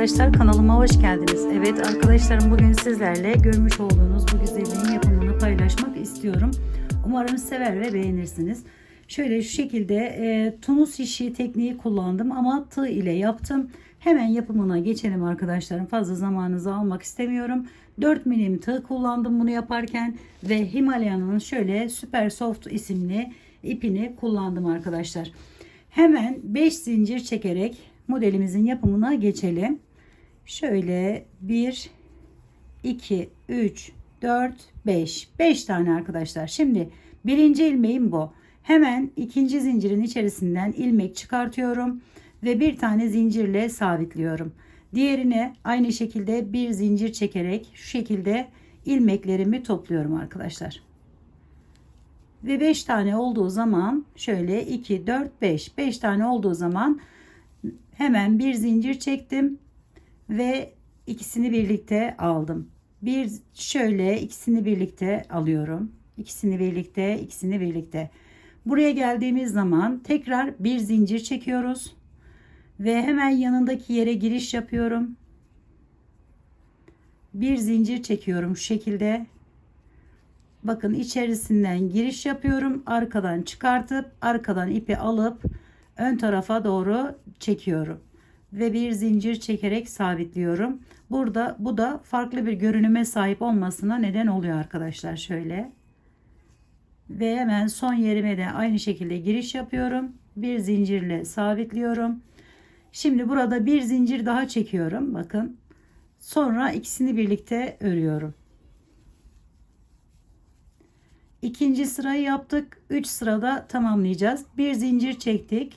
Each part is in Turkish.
Arkadaşlar kanalıma hoş geldiniz. Evet arkadaşlarım bugün sizlerle görmüş olduğunuz bu güzelliğin. Umarım sever ve beğenirsiniz. Şöyle şu şekilde e, tunus işi tekniği kullandım ama tığ ile yaptım. Hemen yapımına geçelim arkadaşlarım. Fazla zamanınızı almak istemiyorum. 4 milim tığ kullandım bunu yaparken ve Himalaya'nın şöyle Super Soft isimli ipini kullandım arkadaşlar. Hemen 5 zincir çekerek modelimizin yapımına geçelim. Şöyle 1 2 3 4 5 5 tane arkadaşlar. Şimdi birinci ilmeğim bu. Hemen ikinci zincirin içerisinden ilmek çıkartıyorum ve bir tane zincirle sabitliyorum. Diğerine aynı şekilde bir zincir çekerek şu şekilde ilmeklerimi topluyorum arkadaşlar. Ve 5 tane olduğu zaman şöyle 2 4 5 5 tane olduğu zaman hemen bir zincir çektim ve ikisini birlikte aldım. Bir şöyle ikisini birlikte alıyorum. İkisini birlikte, ikisini birlikte. Buraya geldiğimiz zaman tekrar bir zincir çekiyoruz ve hemen yanındaki yere giriş yapıyorum. Bir zincir çekiyorum şu şekilde. Bakın içerisinden giriş yapıyorum. Arkadan çıkartıp arkadan ipi alıp ön tarafa doğru çekiyorum ve bir zincir çekerek sabitliyorum. Burada bu da farklı bir görünüme sahip olmasına neden oluyor arkadaşlar şöyle. Ve hemen son yerime de aynı şekilde giriş yapıyorum. Bir zincirle sabitliyorum. Şimdi burada bir zincir daha çekiyorum. Bakın. Sonra ikisini birlikte örüyorum. İkinci sırayı yaptık. 3 sırada tamamlayacağız. Bir zincir çektik.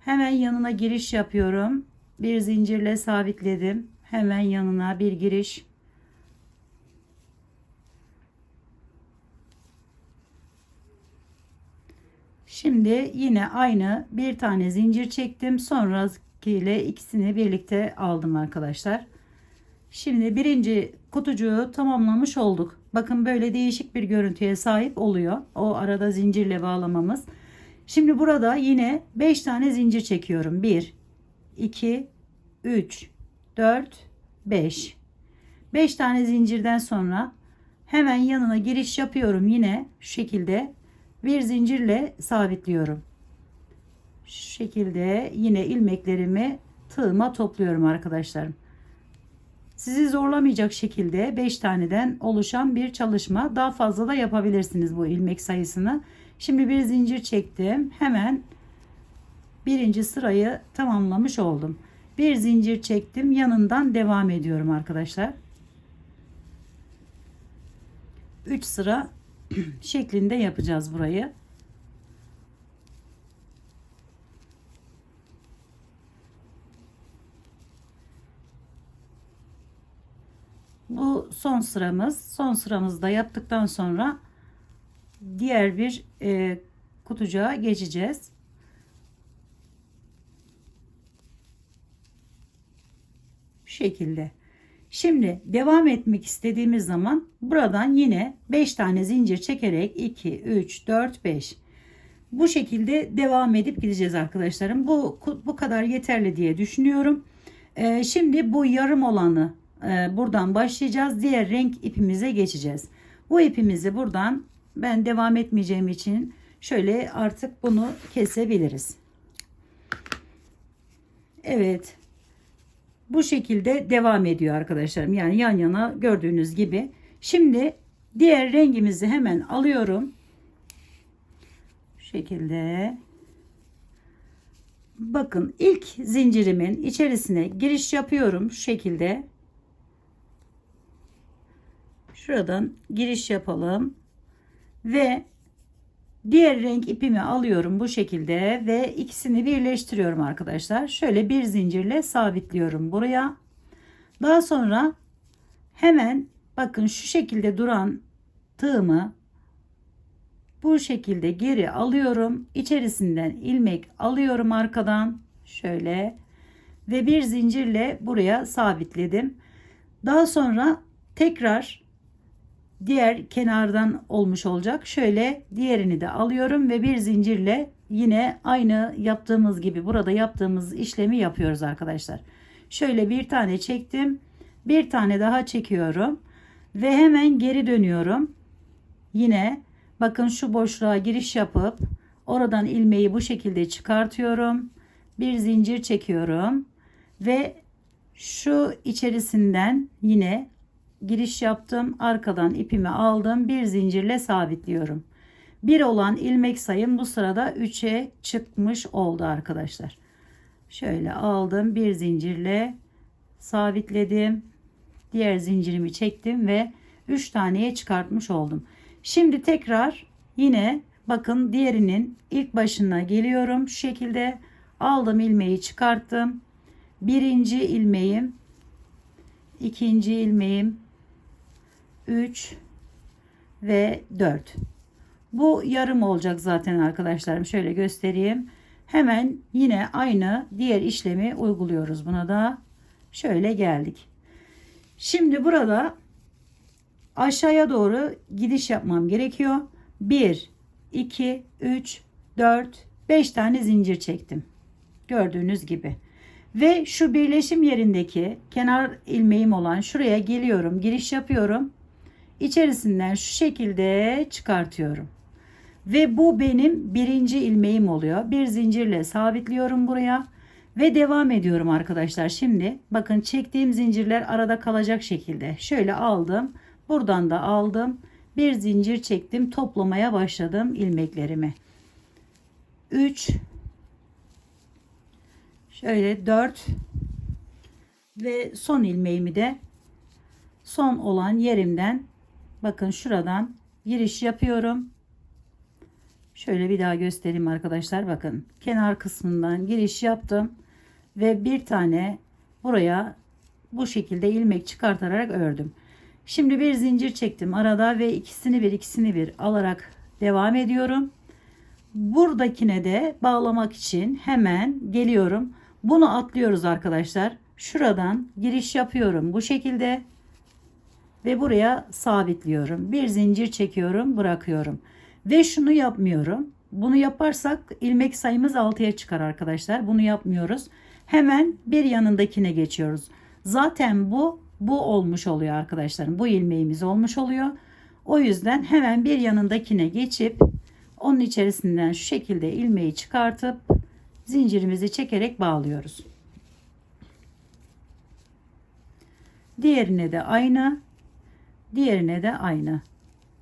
Hemen yanına giriş yapıyorum. Bir zincirle sabitledim. Hemen yanına bir giriş. Şimdi yine aynı bir tane zincir çektim. Sonrakiyle ikisini birlikte aldım arkadaşlar. Şimdi birinci kutucuğu tamamlamış olduk. Bakın böyle değişik bir görüntüye sahip oluyor. O arada zincirle bağlamamız. Şimdi burada yine 5 tane zincir çekiyorum. 1, 2, 3, 4, 5. 5 tane zincirden sonra hemen yanına giriş yapıyorum. Yine şu şekilde bir zincirle sabitliyorum. Şu şekilde yine ilmeklerimi tığıma topluyorum arkadaşlarım. Sizi zorlamayacak şekilde 5 taneden oluşan bir çalışma. Daha fazla da yapabilirsiniz bu ilmek sayısını. Şimdi bir zincir çektim. Hemen birinci sırayı tamamlamış oldum. Bir zincir çektim. Yanından devam ediyorum arkadaşlar. 3 sıra şeklinde yapacağız burayı. Bu son sıramız. Son sıramızda yaptıktan sonra diğer bir e, kutucuğa geçeceğiz. Şekilde. Şimdi devam etmek istediğimiz zaman buradan yine 5 tane zincir çekerek 2, 3, 4, 5 bu şekilde devam edip gideceğiz arkadaşlarım. Bu bu kadar yeterli diye düşünüyorum. Ee, şimdi bu yarım olanı e, buradan başlayacağız. Diğer renk ipimize geçeceğiz. Bu ipimizi buradan ben devam etmeyeceğim için şöyle artık bunu kesebiliriz. Evet. Bu şekilde devam ediyor arkadaşlarım. Yani yan yana gördüğünüz gibi. Şimdi diğer rengimizi hemen alıyorum. Şu şekilde. Bakın ilk zincirimin içerisine giriş yapıyorum şu şekilde. Şuradan giriş yapalım. Ve diğer renk ipimi alıyorum bu şekilde ve ikisini birleştiriyorum arkadaşlar. Şöyle bir zincirle sabitliyorum buraya. Daha sonra hemen bakın şu şekilde duran tığımı bu şekilde geri alıyorum. İçerisinden ilmek alıyorum arkadan. Şöyle ve bir zincirle buraya sabitledim. Daha sonra tekrar diğer kenardan olmuş olacak. Şöyle diğerini de alıyorum ve bir zincirle yine aynı yaptığımız gibi burada yaptığımız işlemi yapıyoruz arkadaşlar. Şöyle bir tane çektim. Bir tane daha çekiyorum ve hemen geri dönüyorum. Yine bakın şu boşluğa giriş yapıp oradan ilmeği bu şekilde çıkartıyorum. Bir zincir çekiyorum ve şu içerisinden yine giriş yaptım. Arkadan ipimi aldım. Bir zincirle sabitliyorum. Bir olan ilmek sayım bu sırada 3'e çıkmış oldu arkadaşlar. Şöyle aldım. Bir zincirle sabitledim. Diğer zincirimi çektim ve 3 taneye çıkartmış oldum. Şimdi tekrar yine bakın diğerinin ilk başına geliyorum. Şu şekilde aldım ilmeği çıkarttım. Birinci ilmeğim, ikinci ilmeğim, 3 ve 4. Bu yarım olacak zaten arkadaşlarım. Şöyle göstereyim. Hemen yine aynı diğer işlemi uyguluyoruz buna da. Şöyle geldik. Şimdi burada aşağıya doğru gidiş yapmam gerekiyor. 1, 2, 3, 4, 5 tane zincir çektim. Gördüğünüz gibi. Ve şu birleşim yerindeki kenar ilmeğim olan şuraya geliyorum. Giriş yapıyorum. İçerisinden şu şekilde çıkartıyorum. Ve bu benim birinci ilmeğim oluyor. Bir zincirle sabitliyorum buraya. Ve devam ediyorum arkadaşlar. Şimdi bakın çektiğim zincirler arada kalacak şekilde. Şöyle aldım. Buradan da aldım. Bir zincir çektim. Toplamaya başladım ilmeklerimi. 3 Şöyle 4 ve son ilmeğimi de son olan yerimden bakın şuradan giriş yapıyorum. Şöyle bir daha göstereyim arkadaşlar. Bakın kenar kısmından giriş yaptım ve bir tane buraya bu şekilde ilmek çıkartarak ördüm. Şimdi bir zincir çektim arada ve ikisini bir ikisini bir alarak devam ediyorum. Buradakine de bağlamak için hemen geliyorum. Bunu atlıyoruz arkadaşlar. Şuradan giriş yapıyorum bu şekilde ve buraya sabitliyorum. Bir zincir çekiyorum, bırakıyorum. Ve şunu yapmıyorum. Bunu yaparsak ilmek sayımız 6'ya çıkar arkadaşlar. Bunu yapmıyoruz. Hemen bir yanındakine geçiyoruz. Zaten bu bu olmuş oluyor arkadaşlarım. Bu ilmeğimiz olmuş oluyor. O yüzden hemen bir yanındakine geçip onun içerisinden şu şekilde ilmeği çıkartıp zincirimizi çekerek bağlıyoruz. Diğerine de aynı. Diğerine de aynı.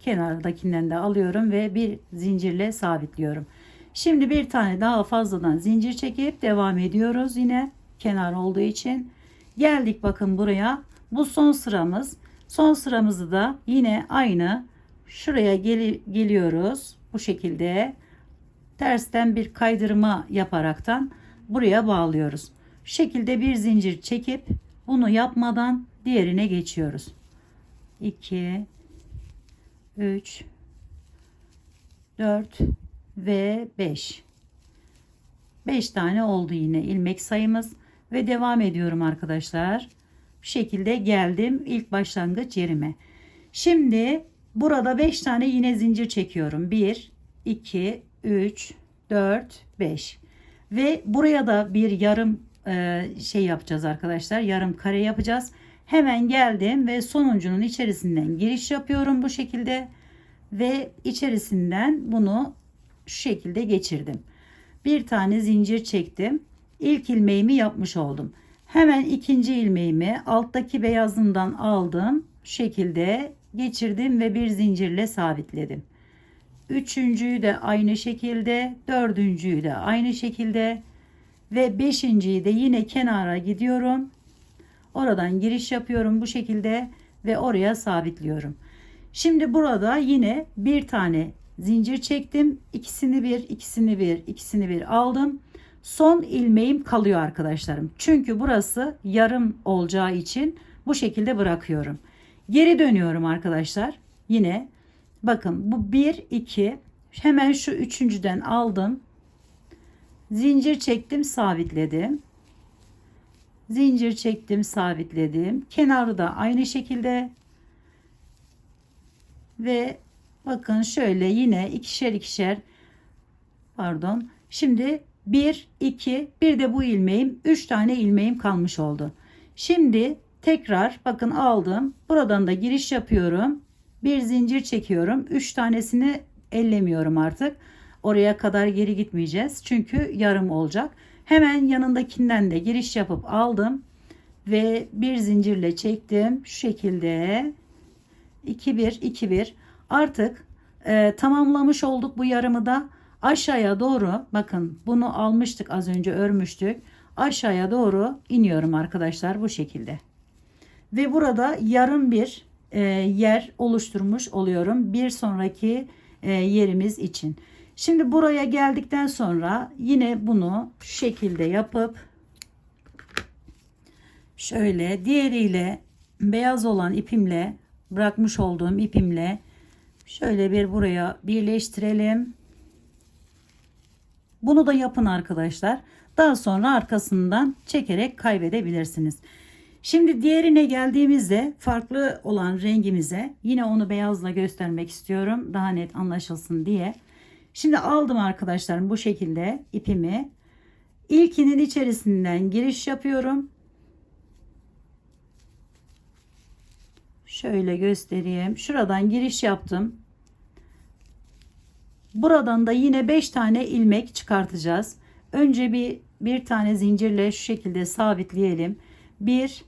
Kenardakinden de alıyorum ve bir zincirle sabitliyorum. Şimdi bir tane daha fazladan zincir çekip devam ediyoruz yine kenar olduğu için. Geldik bakın buraya. Bu son sıramız. Son sıramızı da yine aynı şuraya gel geliyoruz. Bu şekilde tersten bir kaydırma yaparaktan buraya bağlıyoruz. Şu şekilde bir zincir çekip bunu yapmadan diğerine geçiyoruz. 2 3 4 ve 5 5 tane oldu yine ilmek sayımız ve devam ediyorum arkadaşlar. Bu şekilde geldim ilk başlangıç yerime. Şimdi burada 5 tane yine zincir çekiyorum. 1 2 3 4 5 ve buraya da bir yarım e, şey yapacağız arkadaşlar. Yarım kare yapacağız. Hemen geldim ve sonuncunun içerisinden giriş yapıyorum bu şekilde ve içerisinden bunu şu şekilde geçirdim. Bir tane zincir çektim. İlk ilmeğimi yapmış oldum. Hemen ikinci ilmeğimi alttaki beyazından aldım. Şu şekilde geçirdim ve bir zincirle sabitledim. Üçüncüyü de aynı şekilde, dördüncüyü de aynı şekilde ve beşinciyi de yine kenara gidiyorum. Oradan giriş yapıyorum bu şekilde ve oraya sabitliyorum. Şimdi burada yine bir tane zincir çektim. İkisini bir, ikisini bir, ikisini bir aldım. Son ilmeğim kalıyor arkadaşlarım. Çünkü burası yarım olacağı için bu şekilde bırakıyorum. Geri dönüyorum arkadaşlar. Yine Bakın bu 1 2 hemen şu üçüncüden aldım. Zincir çektim, sabitledim. Zincir çektim, sabitledim. Kenarı da aynı şekilde. Ve bakın şöyle yine ikişer ikişer pardon. Şimdi 1 2 bir de bu ilmeğim 3 tane ilmeğim kalmış oldu. Şimdi tekrar bakın aldım. Buradan da giriş yapıyorum. Bir zincir çekiyorum. 3 tanesini ellemiyorum artık. Oraya kadar geri gitmeyeceğiz. Çünkü yarım olacak. Hemen yanındakinden de giriş yapıp aldım. Ve bir zincirle çektim. Şu şekilde. 2 1 2 1 artık e, tamamlamış olduk bu yarımı da aşağıya doğru bakın bunu almıştık az önce örmüştük. Aşağıya doğru iniyorum arkadaşlar bu şekilde. Ve burada yarım bir e, yer oluşturmuş oluyorum bir sonraki e, yerimiz için şimdi buraya geldikten sonra yine bunu şu şekilde yapıp şöyle diğeriyle beyaz olan ipimle bırakmış olduğum ipimle şöyle bir buraya birleştirelim bunu da yapın arkadaşlar. Daha sonra arkasından çekerek kaybedebilirsiniz. Şimdi diğerine geldiğimizde farklı olan rengimize yine onu beyazla göstermek istiyorum. Daha net anlaşılsın diye. Şimdi aldım arkadaşlarım bu şekilde ipimi. İlkinin içerisinden giriş yapıyorum. Şöyle göstereyim. Şuradan giriş yaptım. Buradan da yine 5 tane ilmek çıkartacağız. Önce bir bir tane zincirle şu şekilde sabitleyelim. Bir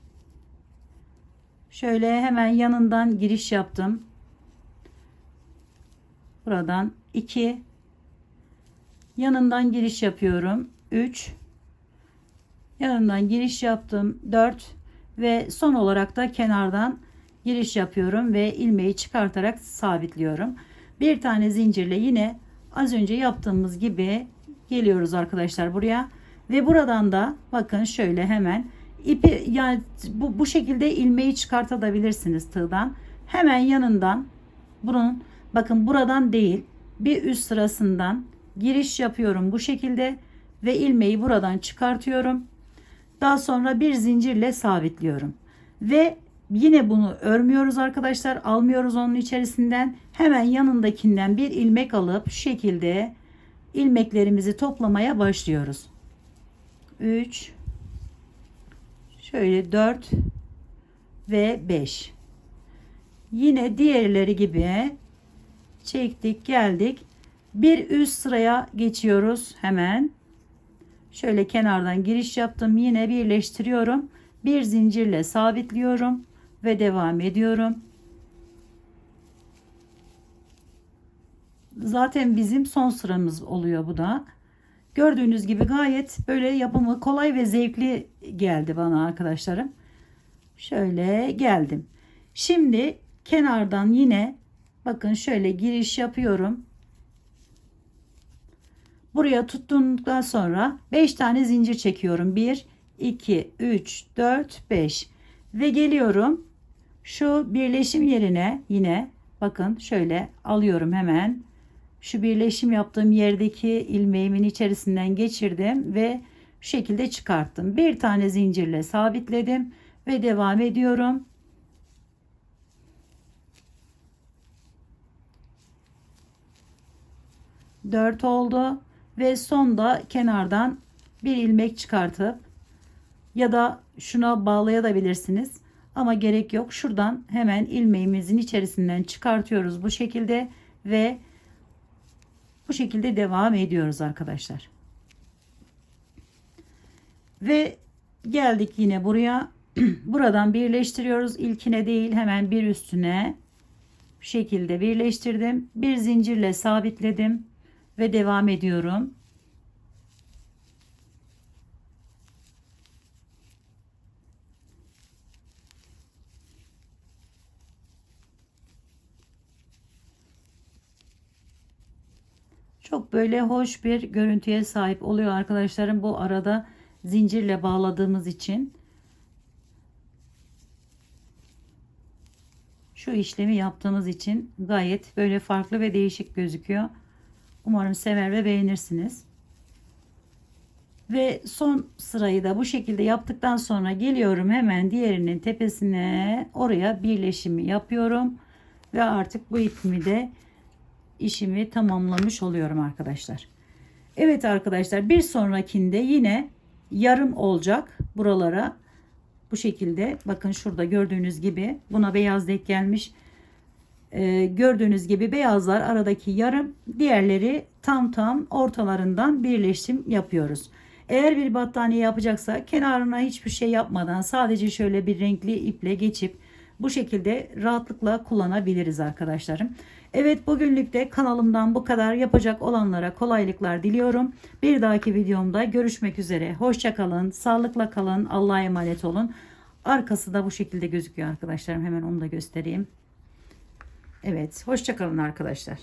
şöyle hemen yanından giriş yaptım. Buradan 2 yanından giriş yapıyorum. 3 yanından giriş yaptım. 4 ve son olarak da kenardan giriş yapıyorum ve ilmeği çıkartarak sabitliyorum. Bir tane zincirle yine az önce yaptığımız gibi geliyoruz arkadaşlar buraya. Ve buradan da bakın şöyle hemen ipi yani bu, bu şekilde ilmeği çıkartabilirsiniz tığdan. Hemen yanından bunun bakın buradan değil bir üst sırasından giriş yapıyorum bu şekilde ve ilmeği buradan çıkartıyorum. Daha sonra bir zincirle sabitliyorum. Ve Yine bunu örmüyoruz arkadaşlar. Almıyoruz onun içerisinden. Hemen yanındakinden bir ilmek alıp şu şekilde ilmeklerimizi toplamaya başlıyoruz. 3 şöyle 4 ve 5 yine diğerleri gibi çektik geldik bir üst sıraya geçiyoruz hemen şöyle kenardan giriş yaptım yine birleştiriyorum bir zincirle sabitliyorum ve devam ediyorum. Zaten bizim son sıramız oluyor bu da. Gördüğünüz gibi gayet böyle yapımı kolay ve zevkli geldi bana arkadaşlarım. Şöyle geldim. Şimdi kenardan yine bakın şöyle giriş yapıyorum. Buraya tuttuktan sonra 5 tane zincir çekiyorum. 1 2 3 4 5 ve geliyorum şu birleşim yerine yine bakın şöyle alıyorum hemen. Şu birleşim yaptığım yerdeki ilmeğimin içerisinden geçirdim ve şu şekilde çıkarttım. Bir tane zincirle sabitledim ve devam ediyorum. Dört oldu ve sonda kenardan bir ilmek çıkartıp ya da şuna bağlayabilirsiniz. Ama gerek yok. Şuradan hemen ilmeğimizin içerisinden çıkartıyoruz bu şekilde ve bu şekilde devam ediyoruz arkadaşlar. Ve geldik yine buraya. Buradan birleştiriyoruz. İlkine değil hemen bir üstüne şekilde birleştirdim. Bir zincirle sabitledim ve devam ediyorum. Çok böyle hoş bir görüntüye sahip oluyor arkadaşlarım. Bu arada zincirle bağladığımız için. şu işlemi yaptığımız için gayet böyle farklı ve değişik gözüküyor. Umarım sever ve beğenirsiniz. Ve son sırayı da bu şekilde yaptıktan sonra geliyorum hemen diğerinin tepesine oraya birleşimi yapıyorum. Ve artık bu ipimi de işimi tamamlamış oluyorum arkadaşlar. Evet arkadaşlar bir sonrakinde yine yarım olacak buralara bu şekilde bakın şurada gördüğünüz gibi buna beyaz denk gelmiş. Ee, gördüğünüz gibi beyazlar aradaki yarım diğerleri tam tam ortalarından birleşim yapıyoruz. Eğer bir battaniye yapacaksa kenarına hiçbir şey yapmadan sadece şöyle bir renkli iple geçip bu şekilde rahatlıkla kullanabiliriz arkadaşlarım. Evet bugünlük de kanalımdan bu kadar yapacak olanlara kolaylıklar diliyorum. Bir dahaki videomda görüşmek üzere. Hoşçakalın, sağlıkla kalın, Allah'a emanet olun. Arkası da bu şekilde gözüküyor arkadaşlarım. Hemen onu da göstereyim. Evet, hoşçakalın arkadaşlar.